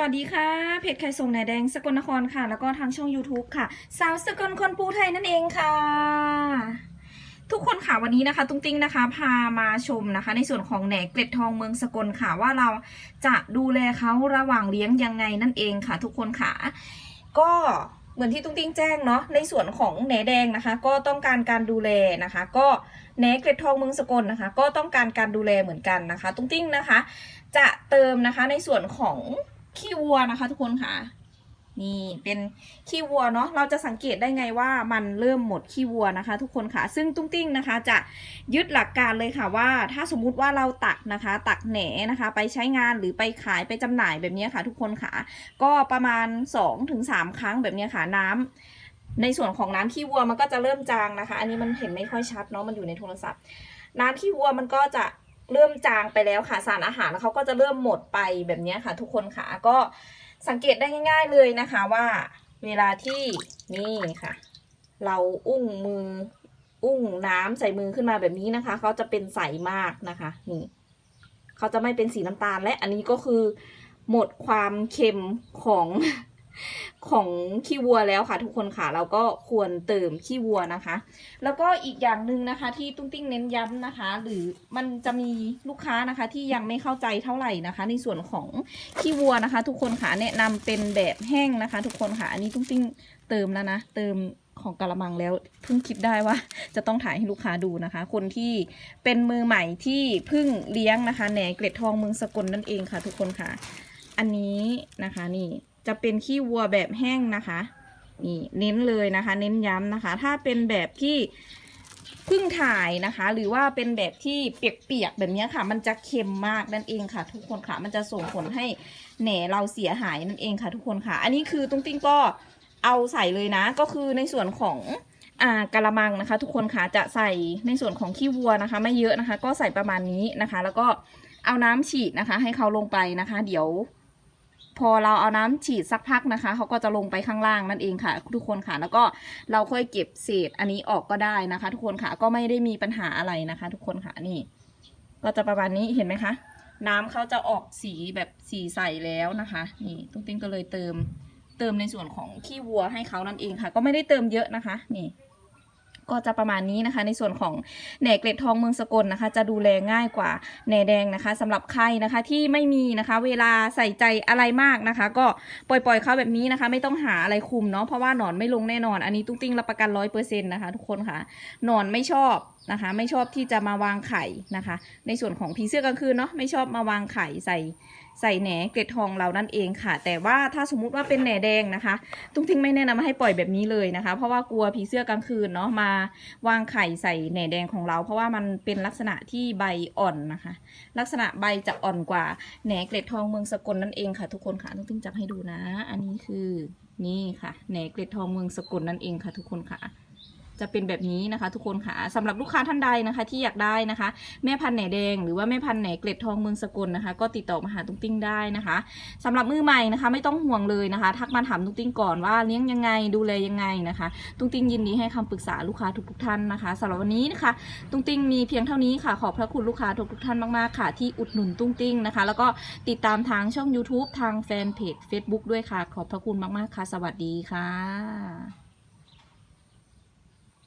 สวัสดีค่ะ เพจไข่ส่งนายแดงสกลนครค่ะ แล้วก็ทางช่อง YouTube ค่ะ สาวสกลคนปูไทยนั่นเองค่ะ ทุกคนค่ะวันนี้นะคะ ตุ้งติ้งนะคะ พามาชมนะคะ ในส่วนของแหนเกล็ดทองเมืองสกลค่ะ ว่าเราจะดูแลเขาระหว่างเลี้ยงยังไงนั่นเองค่ะ ทุกคนค่ะ ก็เหมือนที่ตุ้งติ้งแจ้งเนาะในส่วนของแหนแดงนะคะ ก็ต้องการการดูแลนะคะ ก็แหนเกล็ดทองเมืองสกลนะคะ ก็ต้องการการดูแลเหมือนกันนะคะ ตุ้งติ้งนะคะ จะเติมนะคะในส่วนของ ขี้วัวนะคะ ทุกคนค่ะ นี่เป็นขี้วัวเนาะเราจะสังเกตได้ไงว่ามันเริ่มหมดขี้วัวนะคะ ทุกคนค่ะ ซึ่งตุ้งติ้งนะคะ จะยึดหลักการเลยค่ะว่า ถ้าสมมุติว่าเราตักนะคะ ตักแหนนะคะ ไปใช้งานหรือไปขายไปจำหน่ายแบบนี้ค่ะ ทุกคนค่ะ ก็ประมาณ 2-3ถึงครั้งแบบนี้ค่ะน้ำในส่วนของน้ำขี้วัวมันก็จะเริ่มจางนะคะ อันนี้มันเห็นไม่ค่อยชัดเนาะ มันอยู่ในโทรศัพท์ น้ำขี้วัวมันก็จะ เริ่มจางไปแล้วค่ะสารอาหารเขาก็จะเริ่มหมดไปแบบนี้ค่ะ ทุกคนค่ะก็สังเกตได้ง่าย ๆเลยนะคะว่าเวลาที่นี่ค่ะ เราอุ้งมืออุ้งน้ำใส่มือขึ้นมาแบบนี้นะคะเขาจะเป็นใสมากนะคะนี่เขาจะไม่เป็นสีน้ำตาลและอันนี้ก็คือหมดความเค็มของ ของขี้วัวแล้วค่ะ ทุกคนค่ะเราก็ควรเติมขี้วัวนะคะ แล้วก็อีกอย่างหนึ่งนะคะ ที่ตุ้งติ้งเน้นย้ำนะคะ หรือมันจะมีลูกค้านะคะ ที่ยังไม่เข้าใจเท่าไหร่นะคะ ในส่วนของขี้วัวนะคะ ทุกคนค่ะแนะนำเป็นแบบแห้งนะคะ ทุกคนค่ะ อันนี้ตุ้งติ้งเติมแล้วนะเติมของกะละมังแล้วเพิ่งคิดได้ว่าจะต้องถ่ายให้ลูกค้าดูนะคะ คนที่เป็นมือใหม่ที่เพิ่งเลี้ยงนะคะแหนเกล็ดทองเมืองสกลนั่นเองค่ะ ทุกคนค่ะ อันนี้นะคะนี่ จะเป็นขี้วัวแบบแห้งนะคะนี่เน้นเลยนะคะ เน้นย้ำนะคะ ถ้าเป็นแบบที่เพิ่งถ่ายนะคะ หรือว่าเป็นแบบที่เปียกๆแบบนี้ค่ะ มันจะเค็มมากนั่นเองค่ะ ทุกคนค่ะ มันจะส่งผลให้แหนเราเสียหายนั่นเองค่ะ ทุกคนค่ะ อันนี้คือตุ้งติ้งก็เอาใส่เลยนะ ก็คือในส่วนของอ่ากะละมังนะคะ ทุกคนค่ะจะใส่ในส่วนของขี้วัวนะคะ ไม่เยอะนะคะ ก็ใส่ประมาณนี้นะคะ แล้วก็เอาน้ำฉีดนะคะ ให้เขาลงไปนะคะ เดี๋ยว พอเราเอาน้ำฉีดสักพักนะคะเขาก็จะลงไปข้างล่างนั่นเองค่ะ ทุกคนค่ะ แล้วก็เราค่อยเก็บเศษอันนี้ออกก็ได้นะคะ ทุกคนค่ะก็ไม่ได้มีปัญหาอะไรนะคะ ทุกคนค่ะนี่ ก็จะประมาณนี้เห็นไหมคะ น้ำเขาจะออกสีแบบสีใสแล้วนะคะ นี่ตุ้งติ้งก็เลยเติม เติมในส่วนของขี้วัวให้เขานั่นเองค่ะ ก็ไม่ได้เติมเยอะนะคะ นี่ ก็จะประมาณนี้นะคะ ในส่วนของแหนเกล็ดทองเมืองสกลนะคะ จะดูแลง่ายกว่าแหนแดงนะคะสำหรับใครนะคะที่ไม่มีนะคะ เวลาใส่ใจอะไรมากนะคะ ก็ปล่อยปล่อยๆเขาแบบนี้นะคะ ไม่ต้องหาอะไรคุมเนาะเพราะว่าหนอนไม่ลงแน่นอน อันนี้ตุ้งติ้งรับประกันร้อยเปอร์เซ็นต์นะคะ ทุกคนค่ะหนอนไม่ชอบ นะคะ ไม่ชอบที่จะมาวางไข่นะคะ ในส่วนของผีเสื้อกลางคืนเนาะไม่ชอบมาวางไข่ใส่ใส่แหนเกล็ดทองเรานั่นเองค่ะ แต่ว่าถ้าสมมุติว่าเป็นแหนแดงนะคะ ตุ้งทิ้งไม่แนะนำให้ปล่อยแบบนี้เลยนะคะ เพราะว่ากลัวผีเสื้อกลางคืนเนาะมาวางไข่ใส่แหนแดงของเรา เพราะว่ามันเป็นลักษณะที่ใบอ่อนนะคะ ลักษณะใบจะอ่อนกว่าแหนเกล็ดทองเมืองสกลนั่นเองค่ะ ทุกคนค่ะตุ้งทิ้งจับให้ดูนะ อันนี้คือนี่ค่ะแหนเกล็ดทองเมืองสกลนั่นเองค่ะ ทุกคนค่ะ จะเป็นแบบนี้นะคะทุกคนค่ะสำหรับลูกค้าท่านใดนะคะ ที่อยากได้นะคะ แม่พันธุ์แหนแดง หรือว่าแม่พันธุ์แหนเกล็ดทองเมืองสกลนะคะ ก็ติดต่อมาหาตุ้งติ้งได้นะคะสำหรับมือใหม่นะคะ ไม่ต้องห่วงเลยนะคะ ทักมาถามตุ้งติ้งก่อนว่าเลี้ยงยังไงดูแลยังไงนะคะตุ้งติ้งยินดีให้คำปรึกษาลูกค้าทุกๆท่านนะคะสำหรับวันนี้นะคะตุ้งติ้งมีเพียงเท่านี้ค่ะขอบพระคุณลูกค้าทุกๆท่านมากๆค่ะ ที่อุดหนุนตุ้งติ้งนะคะ แล้วก็ติดตามทางช่อง YouTube ทางแฟนเพจ Facebook ด้วยค่ะ ขอบพระคุณมากๆค่ะ สวัสดีค่ะ